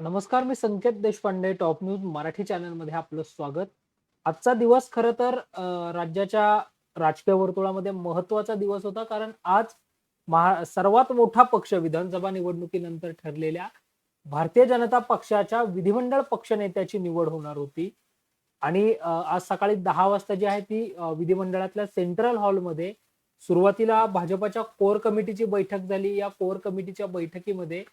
नमस्कार मी Sanket Deshpande top news Marathi चॅनलमध्ये आपलं स्वागत. आजचा दिवस खरं तर राज्याच्या राजकीय वर्तुळामध्ये महत्त्वाचा दिवस होता कारण आज महा सर्वात मोठा पक्ष विधानसभा निवडणुकीनंतर ठरलेल्या भारतीय जनता पक्षाच्या विधिमंडळ पक्षनेत्याची निवड होणार होती. आणि आज सकाळी दहा वाजता जी आहे ती विधिमंडळातल्या सेंट्रल हॉलमध्ये सुरुवातीला भाजपाच्या कोर कमिटीची बैठक झाली. या कोर कमिटीच्या बैठकीमध्ये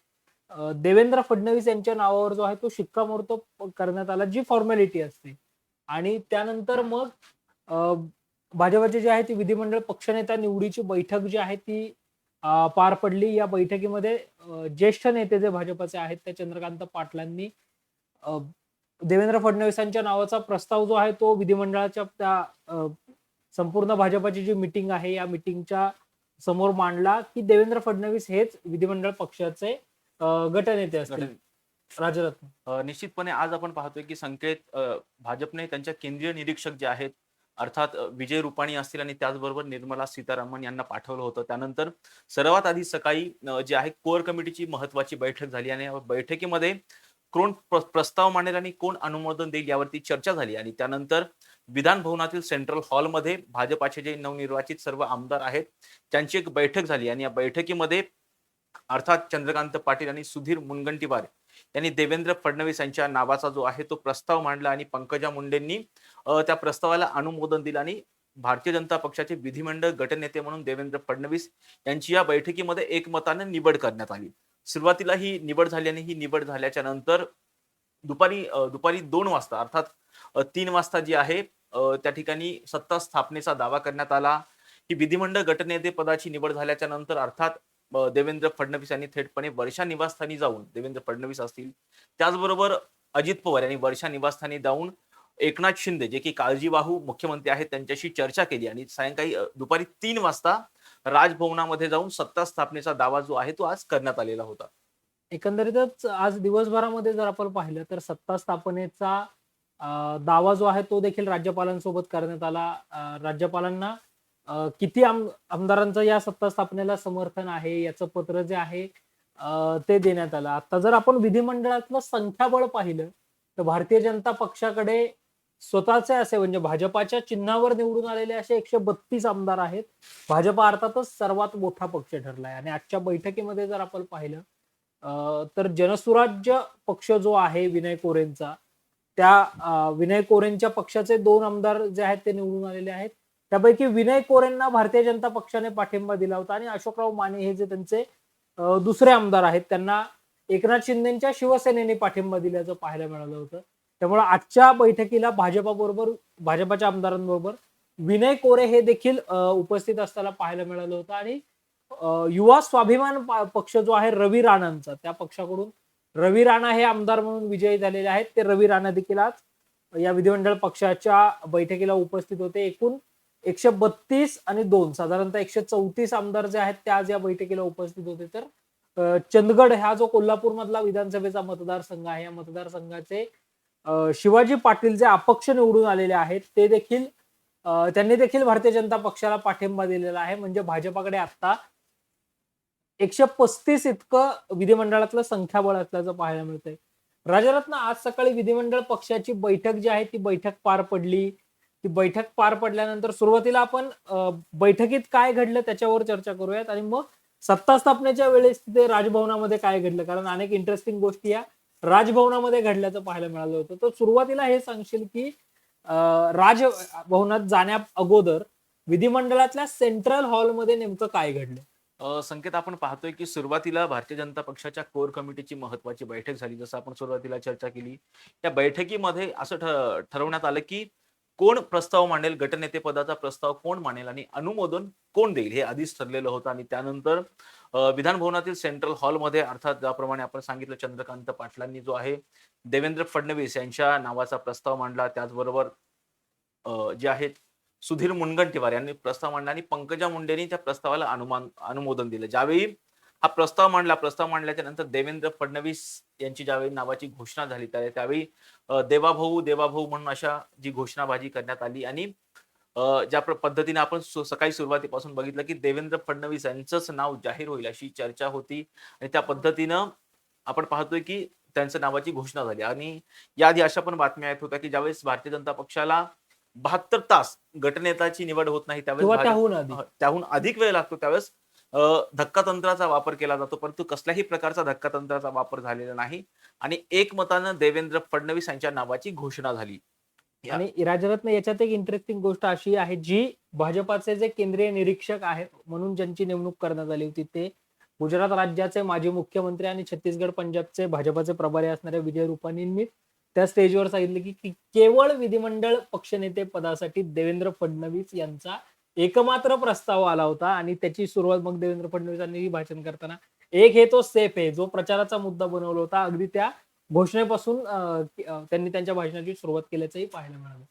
देवेंद्र फडणवीस यांच्या नावावर जो आहे तो शिक्कामोर्तब करण्यात आला जी फॉर्मॅलिटी असते. आणि त्यानंतर मग भाजपाचे जे आहे ती विधिमंडळ पक्षनेता निवडीची बैठक जी आहे ती पार पडली. या बैठकीमध्ये ज्येष्ठ नेते जे भाजपचे आहेत त्या चंद्रकांत पाटलांनी देवेंद्र फडणवीसांच्या नावाचा प्रस्ताव जो आहे तो विधिमंडळाच्या त्या संपूर्ण भाजपाची जी मिटिंग आहे या मिटिंगच्या समोर मांडला की देवेंद्र फडणवीस हेच विधिमंडळ पक्षाचे अ, गटनेते असतील. राजरत्न. अ, निश्चितपणे आज आपण पाहतोय की संकेत अ, भाजपने त्यांच्या केंद्रीय निरीक्षक जे आहेत अर्थात अ, विजय रुपाणी असतील आणि त्याचबरोबर निर्मला सीतारामन यांना पाठवलं होतं. त्यानंतर सर्वात आधी सकाळी अ, जे आहे कोर कमिटीची महत्वाची बैठक झाली आणि या बैठकीमध्ये कोण प्र- प्रस्ताव मांडेल आणि कोण अनुमोदन देईल यावरती चर्चा झाली आणि त्यानंतर विधान भवनातील सेंट्रल हॉलमध्ये भाजपाचे जे नवनिर्वाचित सर्व आमदार आहेत त्यांची एक बैठक झाली आणि या बैठकीमध्ये अर्थात चंद्रकांत पाटील आणि सुधीर मुनगंटीवार यांनी देवेंद्र फडणवीस यांच्या नावाचा जो आहे तो प्रस्ताव मांडला आणि पंकजा मुंडेंनी त्या प्रस्तावाला अनुमोदन दिलं आणि भारतीय जनता पक्षाचे विधिमंडळ गटनेते म्हणून देवेंद्र फडणवीस यांची या बैठकीमध्ये एकमताने निवड करण्यात आली. सुरुवातीला ही निवड झाली आणि ही निवड झाल्याच्यानंतर दुपारी दुपारी दोन वाजता अर्थात तीन वाजता जी आहे त्या ठिकाणी सत्ता स्थापनेचा दावा करण्यात आला. ही विधिमंडळ गटनेते पदाची निवड झाल्याच्यानंतर अर्थात देवेंद्र फडणवीस यांनी थेटपणे वर्षा निवासस्थानी जाऊन देवेंद्र फडणवीस असतील. त्याचबरोबर अजित पवार यांनी वर्षा निवासस्थानी जाऊन एकनाथ शिंदे जे की काळजीवाहू मुख्यमंत्री आहेत त्यांच्याशी चर्चा केली आणि सायंकाळी दुपारी तीन वाजता राजभवनामध्ये जाऊन सत्ता स्थापनेचा दावा जो आहे तो आज करण्यात आलेला होता. एकंदरीतच आज दिवसभरामध्ये जर आपण पाहिलं तर सत्ता स्थापनेचा दावा जो आहे तो देखील राज्यपालांसोबत करण्यात आला. राज्यपालांना किती आम आमदारांचं या सत्ता स्थापनेला समर्थन आहे याचं पत्र जे आहे ते देण्यात आलं. आता जर आपण विधिमंडळातलं संख्याबळ पाहिलं तर भारतीय जनता पक्षाकडे स्वतःचे असे म्हणजे भाजपाच्या चिन्हावर निवडून आलेले असे एकशे बत्तीस आमदार आहेत. भाजप अर्थातच सर्वात मोठा पक्ष ठरलाय. आणि आजच्या बैठकीमध्ये जर आपण पाहिलं तर जनसुराज्य पक्ष जो आहे विनय कोरेंचा त्या विनय कोरेंच्या पक्षाचे दोन आमदार जे आहेत ते निवडून आलेले आहेत. त्यापैकी विनय कोरेंना भारतीय जनता पक्षाने पाठिंबा दिला होता आणि अशोकराव माने हे जे त्यांचे दुसरे आमदार आहेत त्यांना एकनाथ शिंदेच्या शिवसेनेने पाठिंबा दिल्याचं पाहायला मिळालं होतं. त्यामुळे आजच्या बैठकीला भाजपाबरोबर भाजपाच्या आमदारांबरोबर विनय कोरे हे देखील उपस्थित असताना पाहायला मिळालं होतं. आणि युवा स्वाभिमान पक्ष जो आहे रवी राणांचा त्या पक्षाकडून रवी राणा हे आमदार म्हणून विजयी झालेले आहेत. ते रवी राणा देखील आज या विधिमंडळ पक्षाच्या बैठकीला उपस्थित होते. एकूण एकशे बत्तीस आणि दोन. साधारणतः एकशे चौतीस आमदार जे आहेत ते आज या बैठकीला उपस्थित होते. तर चंदगड हा जो कोल्हापूर मधला विधानसभेचा मतदारसंघ आहे या मतदारसंघाचे शिवाजी पाटील जे अपक्ष निवडून आलेले आहेत ते देखील त्यांनी देखील भारतीय जनता पक्षाला पाठिंबा दिलेला आहे. म्हणजे भाजपाकडे आता एकशे पस्तीस इतकं विधिमंडळातलं संख्याबळ असल्याचं पाहायला मिळतंय. राजरत्न आज सकाळी विधिमंडळ पक्षाची बैठक जी आहे ती बैठक पार पडली. ती बैठक पार पडल्यानंतर सुरुवातीला आपण बैठकीत काय घडलं त्याच्यावर चर्चा करूयात आणि मग सत्ता स्थापनेच्या वेळेस तिथे राजभवनामध्ये काय घडलं? कारण अनेक इंटरेस्टिंग गोष्टी या राजभवनामध्ये घडल्याचं पाहायला मिळालं होतं. तर सुरुवातीला हे सांगशील की राजभवनात जाण्या अगोदर विधिमंडळातल्या सेंट्रल हॉलमध्ये नेमकं काय घडलं? संकेत आपण पाहतोय की सुरुवातीला भारतीय जनता पक्षाच्या कोर कमिटीची महत्वाची बैठक झाली. जसं आपण सुरुवातीला चर्चा केली. त्या बैठकीमध्ये असं ठ- ठरवण्यात आलं की कोण प्रस्ताव मांडेल गटनेते पदाचा प्रस्ताव कोण मांडेल आणि अनुमोदन कोण देईल? हे आधीच ठरलेलं होतं आणि त्यानंतर विधानभवनातील विधान भवनातील सेंट्रल हॉलमध्ये अर्थात ज्याप्रमाणे आपण सांगितलं चंद्रकांत पाटलांनी जो आहे देवेंद्र फडणवीस यांच्या नावाचा प्रस्ताव मांडला. त्याचबरोबर जे आहेत सुधीर मुनगंटीवार यांनी प्रस्ताव मांडला आणि पंकजा मुंडेंनी त्या प्रस्तावाला अनुमान अनुमोदन दिलं. ज्यावेळी हा प्रस्ताव मांडला. प्रस्ताव मांडल्याच्या नंतर देवेंद्र फडणवीस यांची ज्यावेळी नावाची घोषणा झाली त्या- त्यावेळी देवाभाऊ देवाभाऊ म्हणून अशा जी घोषणाबाजी करण्यात आली आणि ज्या पद्धतीने आपण सकाळी सुरुवातीपासून बघितलं की देवेंद्र फडणवीस यांचंच नाव जाहीर होईल अशी चर्चा होती आणि त्या पद्धतीनं आपण पाहतोय की त्यांच्या नावाची घोषणा झाली. आणि याआधी अशा पण बातम्या येत होत्या की ज्यावेळेस भारतीय जनता पक्षाला बहात्तर तास गटनेताची निवड होत नाही त्यावेळेस त्याहून अधिक वेळ लागतो त्यावेळेस धक्कातंत्राचा वापर केला जातो परंतु कसल्याही प्रकारचा धक्कातंत्राचा वापर झालेला नाही. आणि एकमतानं देवेंद्र फडणवीस यांच्या नावाची घोषणा झाली. आणि राजरत्न याच्यात एक इंटरेस्टिंग गोष्ट अशी आहे जी भाजपाचे जे केंद्रीय निरीक्षक आहेत म्हणून ज्यांची नेमणूक करण्यात आली होती ते गुजरात राज्याचे माजी मुख्यमंत्री आणि छत्तीसगड पंजाबचे भाजपाचे प्रभारी असणाऱ्या विजय रुपानींनी त्या स्टेजवर सांगितले की केवळ विधिमंडळ पक्षनेते पदासाठी देवेंद्र फडणवीस यांचा एकमात्र प्रस्ताव आला होता आणि त्याची सुरुवात मग देवेंद्र फडणवीसांनी भाषण करताना. एक हे तो सेफ आहे जो प्रचाराचा मुद्दा बनवला होता अगदी त्या घोषणेपासून त्यांनी त्यांच्या भाषणाची सुरुवात केल्याचंही पाहायला मिळालं.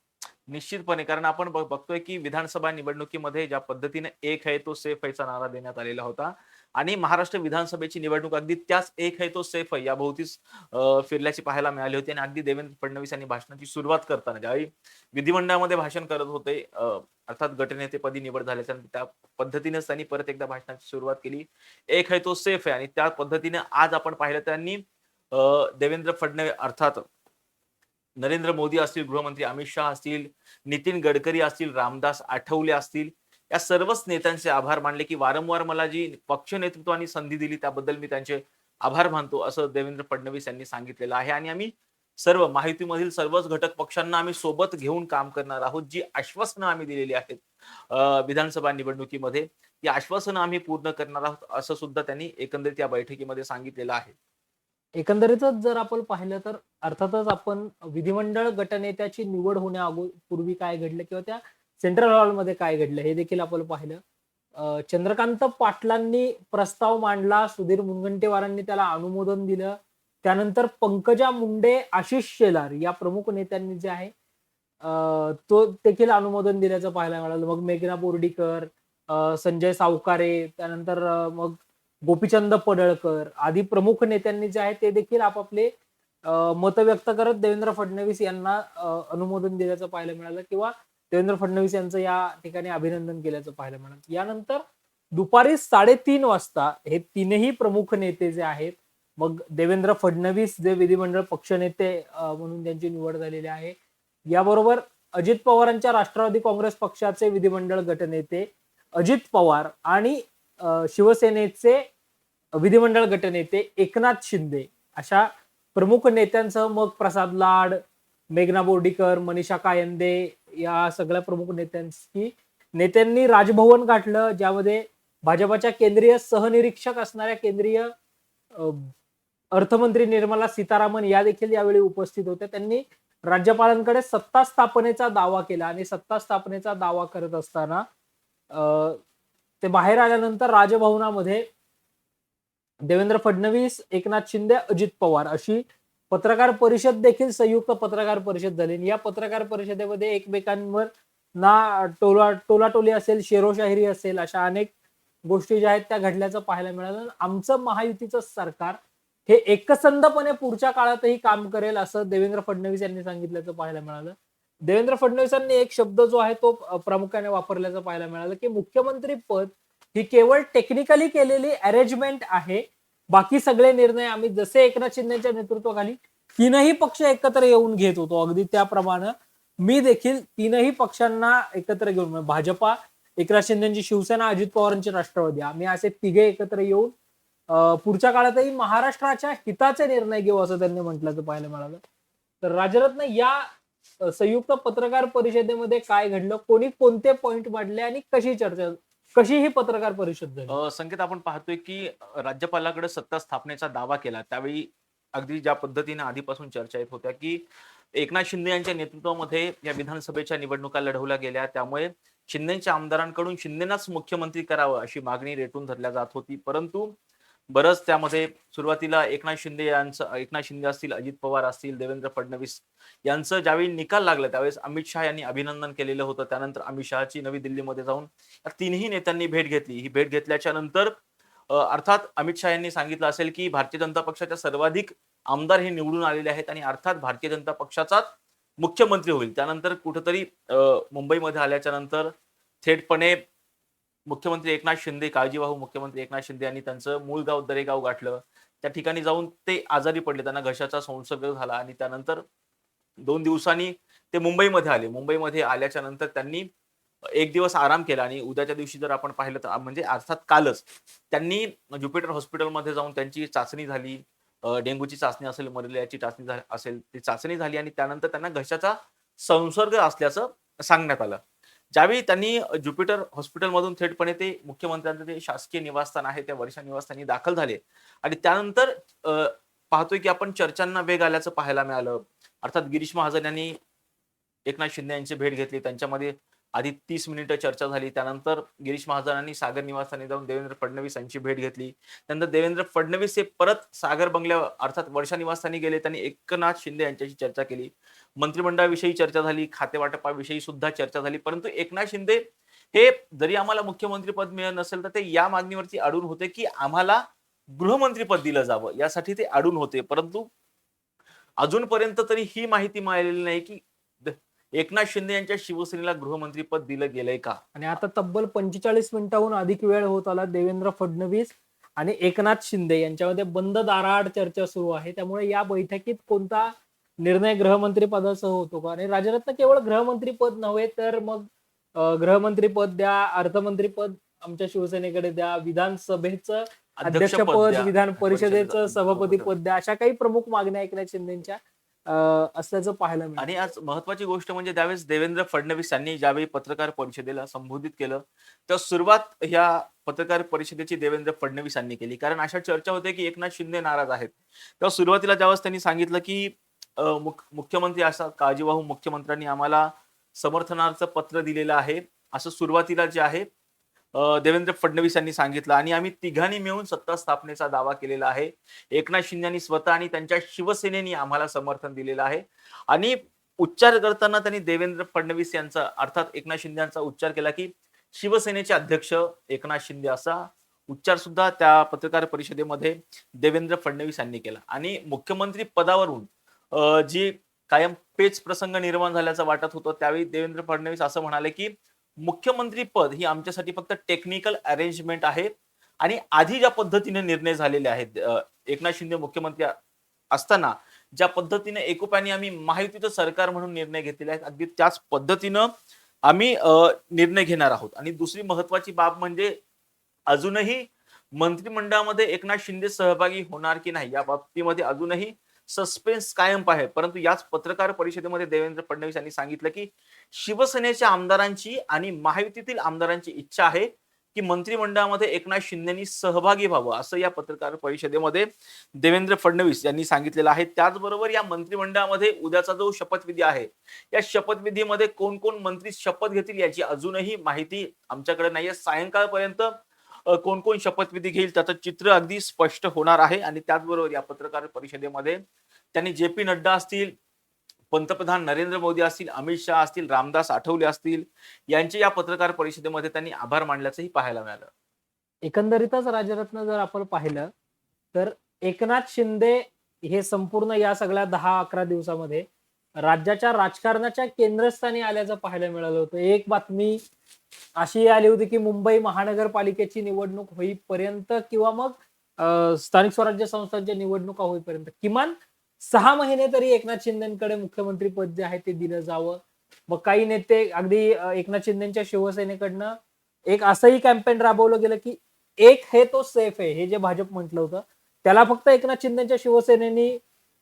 निश्चितपणे कारण आपण बघ- बघतोय की विधानसभा निवडणुकीमध्ये ज्या पद्धतीने एक आहे तो सेफ आहेचा नारा देण्यात आलेला होता. आणि महाराष्ट्र विधानसभेची निवडणूक अगदी त्याच एक आहे तो सेफ आहे. या भोवतीच फिरल्याची पाहायला मिळाली होती आणि अगदी देवेंद्र फडणवीस यांनी भाषणाची सुरुवात करताना ज्यावेळी विधिमंडळामध्ये भाषण करत होते अं, अर्थात गटनेतेपदी निवड झाल्याच्या त्या पद्धतीनेच त्यांनी परत एकदा भाषणाची सुरुवात केली. एक आहे तो सेफ आहे आणि त्या पद्धतीने आज आपण पाहिलं त्यांनी अं, देवेंद्र फडणवीस अर्थात नरेंद्र मोदी असतील गृहमंत्री अमित शहा असतील नितीन गडकरी असतील रामदास आठवले असतील या सर्वच नेत्यांचे आभार मानले की वारंवार मला जी पक्ष नेतृत्वाने संधी दिली त्याबद्दल मी त्यांचे आभार मानतो असं देवेंद्र फडणवीस यांनी सांगितलेलं आहे. आणि आम्ही सर्व माहितीमधील सर्वच घटक पक्षांना आम्ही सोबत घेऊन काम करणार आहोत. जी आश्वासनं आम्ही दिलेली आहेत विधानसभा निवडणुकीमध्ये ती आश्वासनं आम्ही पूर्ण करणार आहोत असं सुद्धा त्यांनी एकंदरीत या बैठकीमध्ये सांगितलेलं आहे. एकंदरीतच जर आपण पाहिलं तर अर्थातच आपण विधिमंडळ गटनेत्याची निवड होण्या पूर्वी काय घडलं किंवा त्या सेंट्रल हॉलमध्ये काय घडलं हे देखील आपण पाहिलं. चंद्रकांत पाटलांनी प्रस्ताव मांडला सुधीर मुनगंटीवारांनी त्याला अनुमोदन दिलं. त्यानंतर पंकजा मुंडे आशिष शेलार या प्रमुख नेत्यांनी जे आहे तो देखील अनुमोदन दिल्याचं पाहायला मिळालं. मग मेघना बोर्डीकर संजय सावकारे त्यानंतर मग गोपीचंद पडळकर आदी प्रमुख नेत्यांनी जे आहे ते देखील आपापले मत व्यक्त करत देवेंद्र फडणवीस यांना अनुमोदन दिल्याचं पाहायला मिळालं. किंवा देवेंद्र फडणवीस यांचं या ठिकाणी अभिनंदन केल्याचं पाहायला मिळालं. यानंतर दुपारी साडेतीन वाजता हे तीनही प्रमुख नेते जे आहेत मग देवेंद्र फडणवीस जे विधिमंडळ पक्षनेते म्हणून त्यांची निवड झालेली आहे. याबरोबर अजित पवारांच्या राष्ट्रवादी काँग्रेस पक्षाचे विधिमंडळ गटनेते अजित पवार आणि शिवसेनेचे विधिमंडळ गटनेते एकनाथ शिंदे अशा प्रमुख नेत्यांसह मग प्रसाद लाड मेघना बोर्डीकर मनीषा कायंदे या सगळ्या प्रमुख नेत्यांची नेत्यांनी राजभवन गाठलं ज्यामध्ये भाजपाच्या केंद्रीय सहनिरीक्षक असणाऱ्या केंद्रीय अर्थमंत्री निर्मला सीतारामन या देखील यावेळी उपस्थित होत्या त्यांनी राज्यपालांकडे सत्ता स्थापनेचा दावा केला आणि सत्ता स्थापनेचा दावा करत असताना ते बाहेर आल्यानंतर राजभवनामध्ये देवेंद्र फडणवीस एकनाथ शिंदे अजित पवार अशी पत्रकार परिषद देखील संयुक्त पत्रकार परिषद झाली. या पत्रकार परिषदेमध्ये एकमेकांवर ना टोला टोलाटोली असेल शेरोशाहिरी असेल अशा अनेक गोष्टी ज्या आहेत त्या घडल्याचं पाहायला मिळालं. आमचं महायुतीचं सरकार हे एकसंधपणे पुढच्या काळातही काम करेल असं देवेंद्र फडणवीस यांनी सांगितल्याचं पाहायला मिळालं. देवेंद्र फडणवीसांनी एक शब्द जो आहे तो प्रामुख्याने वापरल्याचं पाहायला मिळालं की मुख्यमंत्री पद ही केवळ टेक्निकली केलेली अरेंजमेंट आहे. बाकी सगळे निर्णय आम्ही जसे एकनाथ शिंदेच्या नेतृत्वाखाली तीनही पक्ष एकत्र येऊन घेत होतो. अगदी त्याप्रमाणे मी देखील तीनही पक्षांना एकत्र घेऊन म्हणजे भाजपा एकनाथ शिंदेची शिवसेना अजित पवारांची राष्ट्रवादी. आम्ही असे तिघे एकत्र येऊन पुढच्या काळातही महाराष्ट्राच्या हिताचे निर्णय घेऊ असं त्यांनी म्हटल्याचं पाहायला मिळालं. तर राजरत्न या संयुक्त पत्रकार परिषदेमध्ये काय घडलं? कोणी कोणते पॉइंट मांडले आणि कशी चर्चा कशी ही पत्रकार परिषद संकेत आपण पाहतोय की राज्यपालाकडे सत्ता स्थापनेचा दावा केला. त्यावेळी अगदी ज्या पद्धतीने आधीपासून चर्चा येत होत्या की एकनाथ शिंदे यांच्या नेतृत्वामध्ये या विधानसभेच्या निवडणुका लढवल्या गेल्या. त्यामुळे शिंदेच्या आमदारांकडून शिंदेनाच मुख्यमंत्री करावं अशी मागणी रेटून धरल्या जात होती. परंतु बरंच त्यामध्ये सुरुवातीला एकनाथ शिंदे यांचं एकनाथ शिंदे असतील अजित पवार असतील देवेंद्र फडणवीस यांचं ज्यावेळी निकाल लागला त्यावेळेस अमित शहा यांनी अभिनंदन केलेलं होतं. त्यानंतर अमित शहाची नवी दिल्लीमध्ये जाऊन या तिन्ही नेत्यांनी भेट घेतली. ही भेट घेतल्याच्या नंतर अर्थात अमित शहा यांनी सांगितलं असेल की भारतीय जनता पक्षाच्या सर्वाधिक आमदार हे निवडून आलेले आहेत आणि अर्थात भारतीय जनता पक्षाचाच मुख्यमंत्री होईल. त्यानंतर कुठंतरी मुंबईमध्ये आल्याच्यानंतर थेटपणे मुख्यमंत्री एकनाथ शिंदे काळजीवाहू मुख्यमंत्री एकनाथ शिंदे यांनी त्यांचं मूळ गाव दरेगाव गाठलं. त्या ठिकाणी जाऊन ते आजारी पडले. त्यांना घशाचा संसर्ग झाला आणि त्यानंतर दोन दिवसांनी ते मुंबईमध्ये आले. मुंबईमध्ये आल्याच्यानंतर त्यांनी एक दिवस आराम केला आणि उद्याच्या दिवशी जर आपण पाहिलं तर म्हणजे अर्थात कालच त्यांनी ज्युपिटर हॉस्पिटलमध्ये जाऊन त्यांची चाचणी झाली. डेंग्यूची चाचणी असेल मलेरियाची चाचणी झाली असेल ती चाचणी झाली आणि त्यानंतर त्यांना घशाचा संसर्ग असल्याचं सांगण्यात आलं. ज्यावेळी त्यांनी ज्युपिटर हॉस्पिटलमधून थेटपणे ते मुख्यमंत्र्यांचं जे शासकीय निवासस्थान आहे त्या वर्षा निवासस्थानी दाखल झाले. आणि त्यानंतर पाहतोय की आपण चर्चांना वेग आल्याचं पाहायला मिळालं. अर्थात गिरीश महाजन यांनी एकनाथ शिंदे यांची भेट घेतली. त्यांच्यामध्ये आधी तीस मिनिटं चर्चा झाली. त्यानंतर गिरीश महाजनांनी सागर निवासस्थानी जाऊन देवेंद्र फडणवीस यांची भेट घेतली. त्यानंतर देवेंद्र फडणवीस हे परत सागर बंगल्या अर्थात वर्षा निवासस्थानी गेले. त्यांनी एकनाथ शिंदे यांच्याशी चर्चा केली. मंत्रिमंडळाविषयी चर्चा झाली. खातेवाटपाविषयी सुद्धा चर्चा झाली. परंतु एकनाथ शिंदे हे जरी आम्हाला मुख्यमंत्रीपद मिळत नसेल तर ते या मागणीवरती अडून होते की आम्हाला गृहमंत्रीपद दिलं जावं. यासाठी ते अडून होते. परंतु अजूनपर्यंत तरी ही माहिती मिळालेली नाही की एकनाथ शिंदे यांच्या शिवसेनेला गृहमंत्रीपद दिलं गेलंय का? आणि आता तब्बल पंचेचाळीस मिनिटाहून अधिक वेळ होत आला देवेंद्र फडणवीस आणि एकनाथ शिंदे यांच्यामध्ये बंद दाराआड चर्चा सुरू आहे. त्यामुळे या बैठकीत कोणता निर्णय गृहमंत्री पदासह होतो का? आणि राजरत्न केवळ गृहमंत्री पद नव्हे तर मग गृहमंत्री पद द्या अर्थमंत्री पद आमच्या शिवसेनेकडे द्या विधानसभेचं अध्यक्षपद. विधान परिषदेचं सभापती पद द्या अशा काही प्रमुख मागण्या एकनाथ शिंदेच्या असल्याचं पाहायला मिळालं. आणि आज महत्वाची गोष्ट म्हणजे त्यावेळेस देवेंद्र फडणवीस यांनी ज्यावेळी पत्रकार परिषदेला संबोधित केलं तर सुरुवात ह्या पत्रकार परिषदेची देवेंद्र फडणवीस यांनी केली. कारण अशा चर्चा होते की एकनाथ शिंदे नाराज आहेत. तेव्हा सुरुवातीला ज्यावेळेस त्यांनी सांगितलं की मुख- मुख्यमंत्री असा काळजीवाहू मुख्यमंत्र्यांनी आम्हाला समर्थनार्थ पत्र दिलेलं आहे. असं सुरुवातीला जे आहे देवेंद्र फडणवीस यांनी सांगितलं आणि आम्ही तिघांनी मिळून सत्ता स्थापनेचा दावा केलेला आहे. एकनाथ शिंदेनी स्वतः आणि त्यांच्या शिवसेनेनी आम्हाला समर्थन दिलेलं आहे. आणि उच्चार करताना त्यांनी देवेंद्र फडणवीस यांचा अर्थात एकनाथ शिंदे यांचा उच्चार केला की शिवसेनेचे अध्यक्ष एकनाथ शिंदे असा. उच्चार सुद्धा त्या पत्रकार परिषदेमध्ये देवेंद्र फडणवीस यांनी केला. आणि मुख्यमंत्री पदावरून जी कायम पेच प्रसंग निर्माण झाल्याचं वाटत होतं त्यावेळी देवेंद्र फडणवीस असं म्हणाले की मुख्यमंत्री पद ही आमच्यासाठी फक्त टेक्निकल अरेंजमेंट आहे. आणि आधी ज्या पद्धतीने निर्णय झालेले आहेत एकनाथ शिंदे मुख्यमंत्री असताना ज्या पद्धतीने एकोप्याने आम्ही महायुतीचं सरकार म्हणून निर्णय घेतलेले आहेत अगदी त्याच पद्धतीनं आम्ही निर्णय घेणार आहोत. आणि दुसरी महत्वाची बाब म्हणजे अजूनही मंत्रिमंडळामध्ये एकनाथ शिंदे सहभागी होणार की नाही या बाबतीमध्ये अजूनही सस्पेन्स कायम आहे. परंतु याच पत्रकार परिषदेमध्ये देवेंद्र फडणवीस यांनी सांगितलं की शिवसेनेच्या आमदारांची आणि महायुतीतील आमदारांची इच्छा आहे की मंत्रिमंडळामध्ये एकनाथ शिंदेनी सहभागी व्हावं असं या पत्रकार परिषदेमध्ये देवेंद्र फडणवीस यांनी सांगितलेलं आहे. त्याचबरोबर या मंत्रिमंडळामध्ये उद्याचा जो शपथविधी आहे या शपथविधीमध्ये कोण कोण मंत्री शपथ घेतील याची अजूनही माहिती आमच्याकडे नाहीये. सायंकाळपर्यंत कोण कोण शपथविधी घेईल त्याचं चित्र अगदी स्पष्ट होणार आहे आणि त्याचबरोबर या पत्रकार परिषदेमध्ये त्यांनी जे पी नड्डा असतील पंतप्रधान नरेंद्र मोदी असतील अमित शहा असतील रामदास आठवले असतील यांचे या पत्रकार परिषदेमध्ये त्यांनी आभार मानल्याचंही पाहायला मिळालं. एकंदरीतच राजरत्न जर आपण पाहिलं तर एकनाथ शिंदे हे संपूर्ण या सगळ्या दहा अकरा दिवसामध्ये राज्याच्या राजकारणाच्या केंद्रस्थानी आल्याचं पाहायला मिळालं होतं. एक बातमी अशी आली होती की मुंबई महानगरपालिकेची निवडणूक होईपर्यंत किंवा मग स्थानिक स्वराज्य संस्थांच्या निवडणुका होईपर्यंत किमान सहा महिने तरी एकनाथ शिंदेकडे मुख्यमंत्री पद जे आहे ते दिलं जावं. मग काही नेते अगदी एकनाथ शिंदेच्या शिवसेनेकडनं एक असंही कॅम्पेन राबवलं गेलं की एक हे तो सेफ आहे हे जे भाजप म्हटलं होतं. त्याला फक्त एकनाथ शिंदेच्या शिवसेनेनी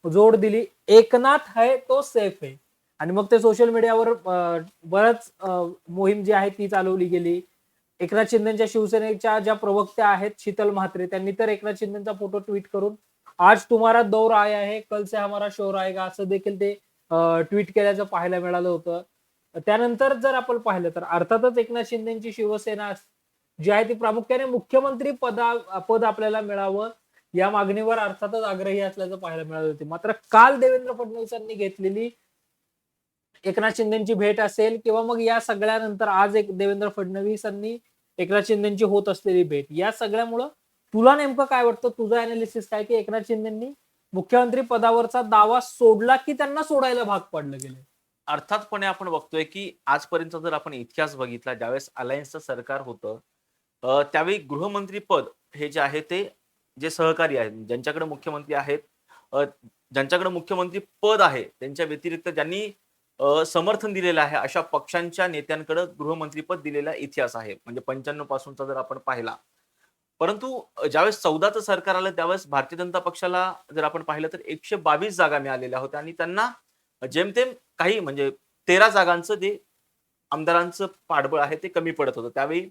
जोड दिली. एकनाथ है तो सेफ आहे. आणि मग ते सोशल मीडियावर अं, बरंच मोहीम जी आहे ती चालवली गेली. एकनाथ शिंदेच्या शिवसेनेच्या ज्या प्रवक्त्या आहेत शीतल म्हात्रे त्यांनी तर एकनाथ शिंदेचा फोटो ट्विट करून आज तुम्हारा दौर आया आहे कल से हमारा शोर आएगा असं देखील ते ट्विट केल्याचं पाहायला मिळालं होतं. त्यानंतर जर आपण पाहिलं तर अर्थातच एकनाथ शिंदेची शिवसेना जी आहे ती प्रामुख्याने मुख्यमंत्री पदा पद आपल्याला मिळावं या मागणीवर अर्थातच आग्रही असल्याचं पाहायला मिळालं होते. मात्र काल देवेंद्र फडणवीसांनी घेतलेली एकनाथ शिंदेची भेट असेल किंवा मग या सगळ्यानंतर आज एक देवेंद्र फडणवीसांनी एकनाथ शिंदेची होत असलेली भेट या सगळ्यामुळं तुला नेमकं काय वाटतं? तुझं अनालिसिस काय की एकनाथ शिंदेनी मुख्यमंत्री पदावरचा दावा सोडला की त्यांना सोडायला भाग पडलं गेले अर्थातपणे आपण बघतोय की आजपर्यंत जर आपण इतिहास बघितला ज्यावेळेस अलायन्सचं सरकार होतं त्यावेळी गृहमंत्री पद हे जे आहे ते जे सहकारी आहेत ज्यांच्याकडे मुख्यमंत्री आहेत ज्यांच्याकडे मुख्यमंत्री पद आहे त्यांच्या व्यतिरिक्त ज्यांनी समर्थन दिलेलं आहे अशा पक्षांच्या नेत्यांकडे गृहमंत्रीपद दिलेला इतिहास आहे. म्हणजे पंच्याण्णव पासूनचा जर आपण पाहिला. परंतु ज्यावेळेस चौदाचं सरकार आलं त्यावेळेस भारतीय जनता पक्षाला जर आपण पाहिलं तर एकशे बावीस जागा मिळालेल्या होत्या आणि त्यांना जेमतेम काही म्हणजे तेरा जागांचं जे आमदारांचं पाठबळ आहे ते कमी पडत होतं. त्यावेळी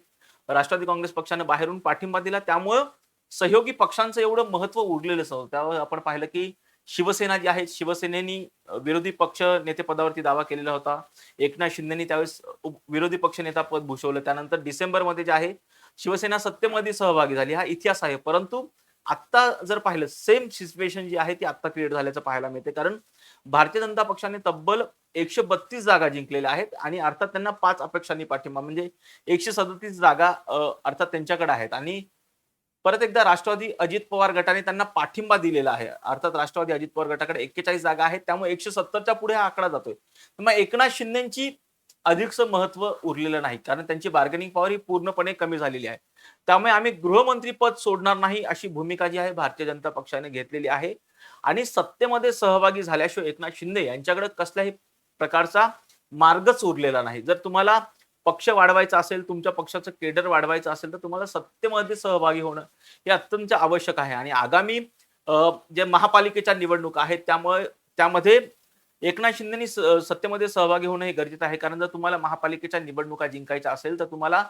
राष्ट्रवादी काँग्रेस पक्षाने बाहेरून पाठिंबा दिला. त्यामुळं सहयोगी पक्षांचं एवढं महत्त्व उरलेलं नव्हतं त्यावर आपण पाहिलं की शिवसेना जी आहे शिवसेनेनी विरोधी पक्ष नेतेपदावरती दावा केलेला होता. एकनाथ शिंदेनी त्यावेळेस विरोधी पक्ष नेता पद भूषवलं. त्यानंतर डिसेंबरमध्ये जे आहे शिवसेना सत्तेमध्ये सहभागी झाली. हा इतिहास आहे. परंतु आत्ता जर पाहिलं सेम सिच्युएशन जी आहे ती आत्ता क्रिएट झाल्याचं पाहायला मिळते. कारण भारतीय जनता पक्षाने तब्बल एकशे बत्तीस जागा जिंकलेल्या आहेत आणि अर्थात त्यांना पाच अपेक्षांनी पाठिंबा म्हणजे एकशे सदतीस जागा अर्थात त्यांच्याकडे आहेत. आणि परत एकदा राष्ट्रवादी अजित पवार गटाने त्यांना पाठिंबा दिलेला आहे. अर्थात राष्ट्रवादी अजित पवार गटाकडे एक्केचाळीस जागा आहेत त्यामुळे एकशे सत्तरच्या पुढे हा आकडा जातोय. मग एकनाथ शिंदेची अधिकचं महत्त्व उरलेलं नाही कारण त्यांची बार्गेनिंग पॉवर ही पूर्णपणे कमी झालेली आहे. त्यामुळे आम्ही गृहमंत्री पद सोडणार नाही अशी भूमिका जी आहे भारतीय जनता पक्षाने घेतलेली आहे. आणि सत्तेमध्ये सहभागी झाल्याशिवाय एकनाथ शिंदे यांच्याकडे कसल्याही प्रकारचा मार्गच उरलेला नाही. जर तुम्हाला पक्ष वाढवायचा असेल तुमच्या पक्षाचं केडर वाढवायचं असेल तर तुम्हाला सत्तेमध्ये सहभागी होणं हे अत्यंत आवश्यक आहे. आणि आगामी जे महापालिकेच्या निवडणुका आहेत त्यामुळे त्यामध्ये एकनाथ शिंदेनी स- सत्तेमध्ये सहभागी होणं हे गरजेचं आहे. कारण जर तुम्हाला महापालिकेच्या निवडणुका जिंकायच्या असेल तर तुम्हाला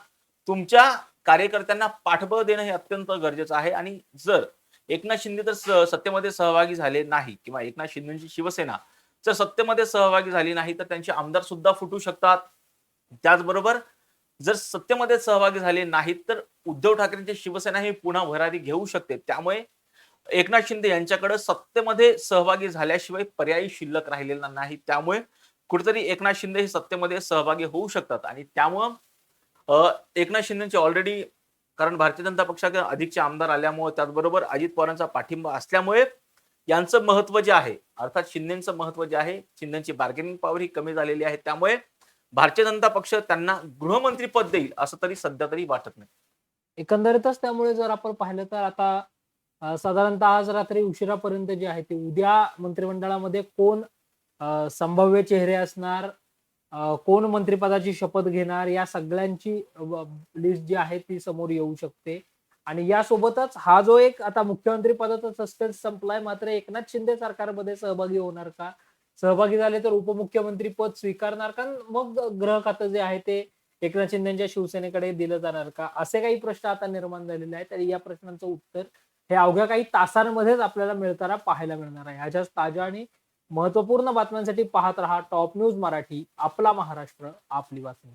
तुमच्या कार्यकर्त्यांना पाठबळ देणं हे अत्यंत गरजेचं आहे. आणि जर एकनाथ शिंदे जर स- सत्तेमध्ये सहभागी झाले नाही किंवा एकनाथ शिंदेची शिवसेना जर सत्तेमध्ये सहभागी झाली नाही तर त्यांचे आमदार सुद्धा फुटू शकतात. त्याचबरोबर जर सत्तेमध्ये सहभागी झाले नाहीत तर उद्धव ठाकरेंची शिवसेना ही पुन्हा भरारी घेऊ शकते. त्यामुळे एकनाथ शिंदे यांच्याकडे सत्तेमध्ये सहभागी झाल्याशिवाय पर्यायी शिल्लक राहिलेला नाही. त्यामुळे कुठेतरी एकनाथ शिंदे हे सत्तेमध्ये सहभागी होऊ शकतात. आणि त्यामुळं एकनाथ शिंदेचे ऑलरेडी कारण भारतीय जनता पक्षाकडे अधिकचे आमदार आल्यामुळे त्याचबरोबर अजित पवारांचा पाठिंबा असल्यामुळे यांचं महत्त्व जे आहे अर्थात शिंदेचं महत्त्व जे आहे शिंदेची बार्गेनिंग पॉवर ही कमी झालेली आहे. त्यामुळे भारतीय जनता पक्ष त्यांना गृहमंत्रीपद देईल असं तरी सध्या तरी वाटत नाही. एकंदरीतच त्यामुळे जर आपण पाहिलं तर आता साधारणतः आज रात्री उशिरापर्यंत जे आहे ते उद्या मंत्रिमंडळामध्ये कोण संभाव्य चेहरे असणार कोण मंत्रिपदाची शपथ घेणार या सगळ्यांची लिस्ट जी आहे ती समोर येऊ शकते. आणि यासोबतच हा जो एक आता मुख्यमंत्री पदाचा सस्पेन्स संपलाय मात्र एकनाथ शिंदे सरकारमध्ये सहभागी होणार का? सहभागी झाले तर उपमुख्यमंत्री पद स्वीकारणार का? मग ग्रह खातं जे आहे ते एकनाथ शिंदेच्या शिवसेनेकडे दिलं जाणार का? असे काही प्रश्न आता निर्माण झालेले आहेत. तर या प्रश्नांचं उत्तर हे अवघ्या काही तासांमध्येच आपल्याला मिळताना पाहायला मिळणार आहे. ह्याच्याच ताज्या आणि महत्त्वपूर्ण बातम्यांसाठी पाहत रहा टॉप न्यूज मराठी. आपला महाराष्ट्र आपली बातमी.